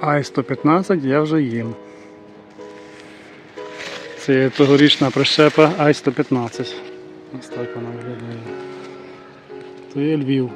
Ай-115 я вже їм. Це тогорічна прищепа Ай-115. Ось так вона виглядає. То є Львів.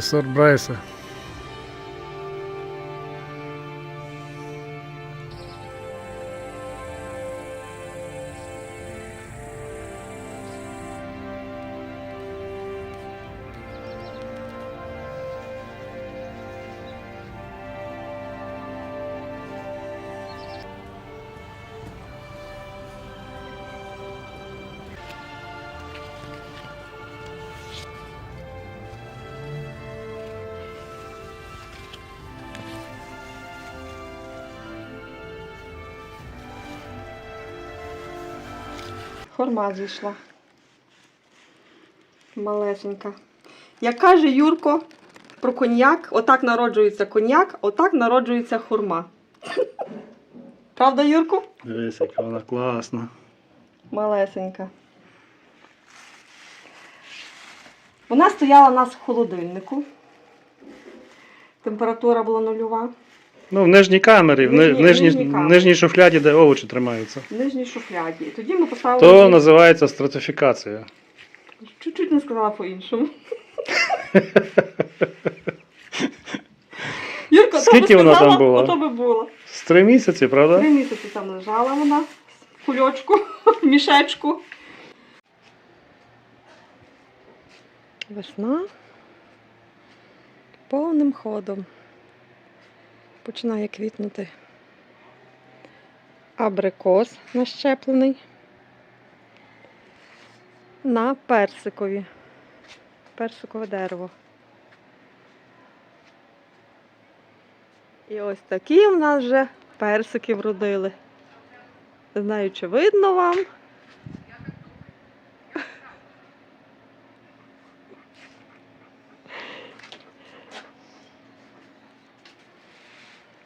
Сорт Брайса. Хорма зійшла. Малесенька. Як каже Юрко про коньяк, отак народжується коньяк, отак народжується хурма. Правда, Юрко? Дивись, яка вона класна. Малесенька. Вона стояла у нас в холодильнику. Температура була нульова. Ну, в нижній камері, в, ни- Нижній- в нижній, нижній камері. нижній шуфляді, де овочі тримаються. В нижній шуфляді. І тоді ми поставили. То називається стратифікація. Чуть-чуть не сказала по-іншому. Юрко, Скільки то би вона сказала, там була? Ото би було. З три місяці, правда? Три місяці там лежала вона в кульочку, в мішечку. Весна повним ходом починає квітнути абрикос нащеплений на персикові. Персикове дерево. І ось такі в нас вже персики вродили. Не знаю, чи видно вам.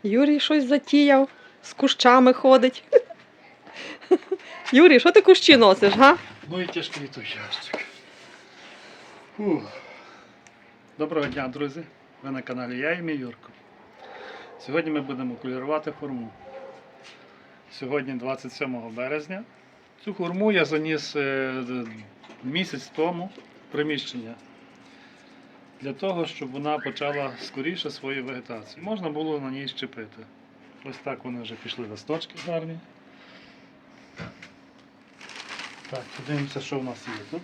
Юрій щось затіяв, з кущами ходить. Юрій, що ти кущі носиш, га? Ну і тяжкий той ящик. Доброго дня, друзі! Ви на каналі Я і мій Юрко. Сьогодні ми будемо кулірувати хурму. Сьогодні 27 березня. Цю хурму я заніс е, місяць тому в приміщення. Для того, щоб вона почала скоріше свою вегетацію. Можна було на ній щепити. Ось так вони вже пішли листочки гарні. Так, подивимося, що в нас є тут.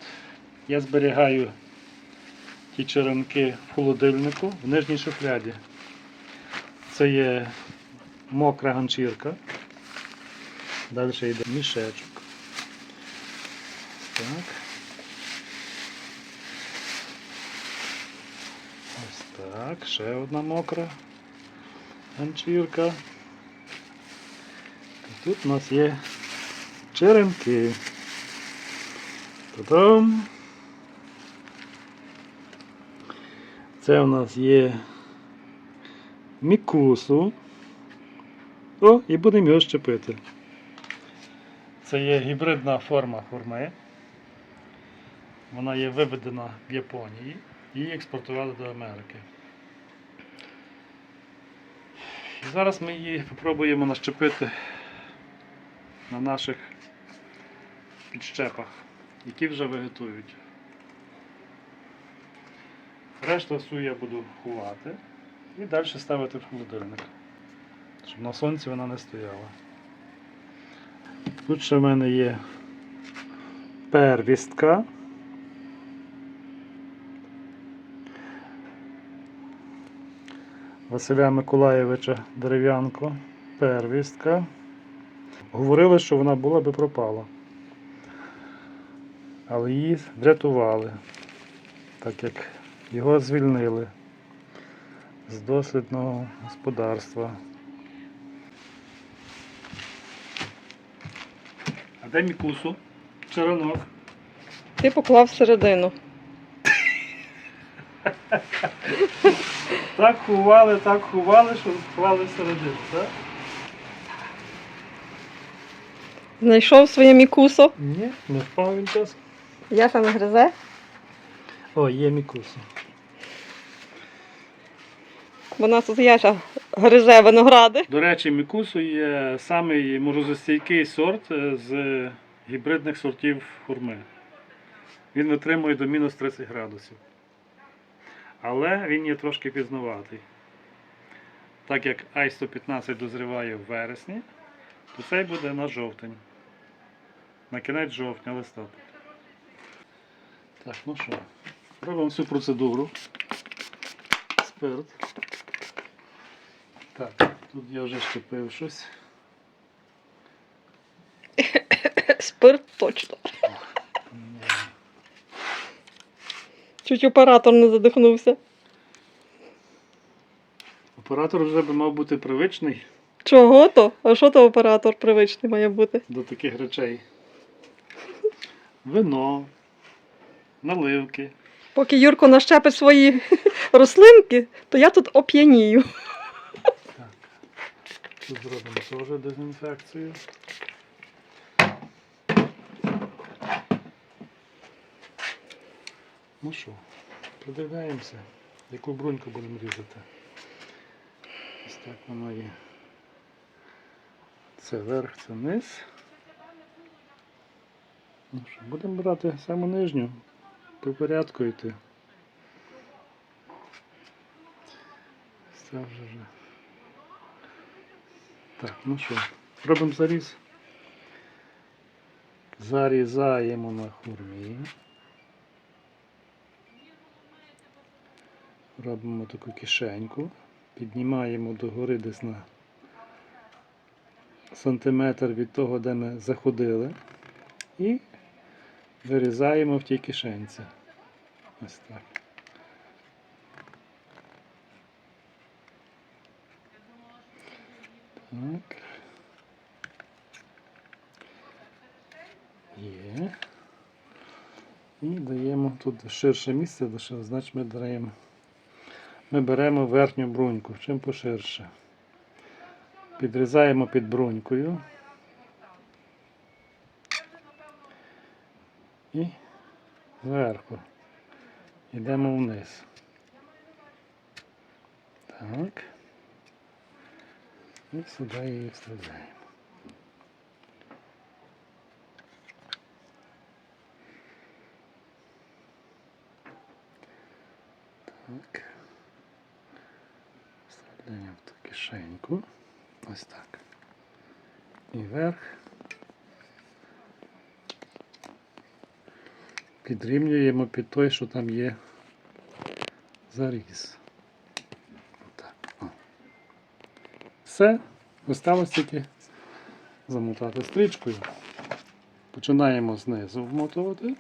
Я зберігаю ті черенки в холодильнику в нижній шухляді. Це є мокра ганчірка. Далі йде мішечок. Так. Ось так, ще одна мокра ганчірка. І тут у нас є черенки. Та-дам! Це у нас є мікусу. О, і будемо його щепити. Це є гібридна форма хурми. Вона є виведена в Японії. Її експортували до Америки. І зараз ми її спробуємо нащепити на наших підщепах, які вже вегетують. Решту всю я буду ховати і далі ставити в холодильник, щоб на сонці вона не стояла. Тут ще в мене є первістка. Василя Миколаєвича дерев'янко, первістка. Говорили, що вона була би пропала. Але її врятували, так як його звільнили з дослідного господарства. А де мікусу? Черенок. Ти поклав всередину. Так ховали, так ховали, що ховали всередину, так? Знайшов своє мікусо. Ні, не впав він час. Яша не гризе. О, є мікуса. Вона тут Яша гризе виногради. До речі, мікусу є самий морозостійкий сорт е, з гібридних сортів хурми. Він витримує до мінус 30 градусів. Але він є трошки пізнуватий. Так як Ай-115 дозріває в вересні, то цей буде на жовтень. На кінець жовтня, листопад. Так, ну що, робимо всю процедуру. Спирт. Так, тут я вже щепив щось. Спирт точно. Чуть оператор не задихнувся. Оператор вже би мав бути привичний Чого то? А що то оператор привичний має бути? до таких речей. Вино, наливки. Поки Юрко нащепить свої рослинки, то я тут оп'янію. Так. Тут зробимо теж дезінфекцію. Ну що, придивляємося, яку бруньку будемо різати. Ось так воно є. Це верх, це низ. Ну що, будемо брати саму нижню, по порядку йти. Це вже вже. Так, ну що, робимо заріз. Зарізаємо на хурмі. Робимо таку кишеньку. Піднімаємо догори десь на сантиметр від того, де ми заходили. І вирізаємо в тій кишенці. Ось так. Так. Є. І даємо тут ширше місце, значить ми даємо. Ми беремо верхню бруньку, чим поширше. Підрізаємо під брунькою. І зверху. Йдемо вниз. Так. І сюди її вставляємо. Так. В кишеньку. Ось так. І вверх. Підрівнюємо під той, що там є заріз. Отак. О. Все. Осталось тільки замотати стрічкою. Починаємо знизу вмотувати.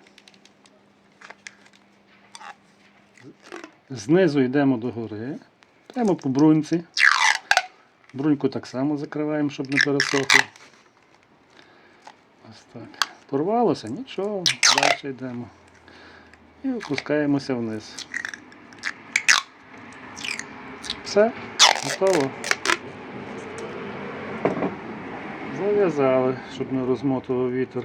Знизу йдемо до гори. Прямо по бруньці. Бруньку так само закриваємо, щоб не пересохло. Ось так. Порвалося, нічого, далі йдемо. І опускаємося вниз. Все, готово. Зав'язали, щоб не розмотував вітер.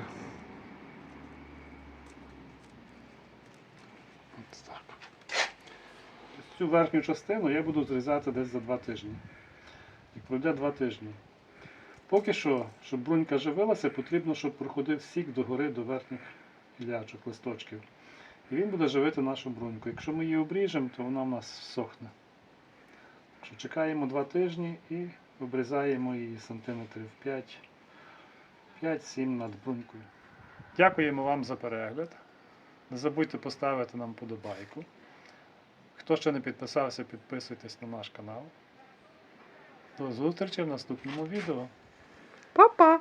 От так. Цю верхню частину я буду зрізати десь за два тижні. Як пройде два тижні. Поки що, щоб брунька живилася, потрібно, щоб проходив сік догори до верхніх гілячок, листочків. І він буде живити нашу бруньку. Якщо ми її обріжемо, то вона в нас сохне. Що чекаємо два тижні і обрізаємо її сантиметрів 5 5-7 над брунькою. Дякуємо вам за перегляд. Не забудьте поставити нам подобайку. Хто ще не підписався, підписуйтесь на наш канал. До зустрічі в наступному відео. Па-па!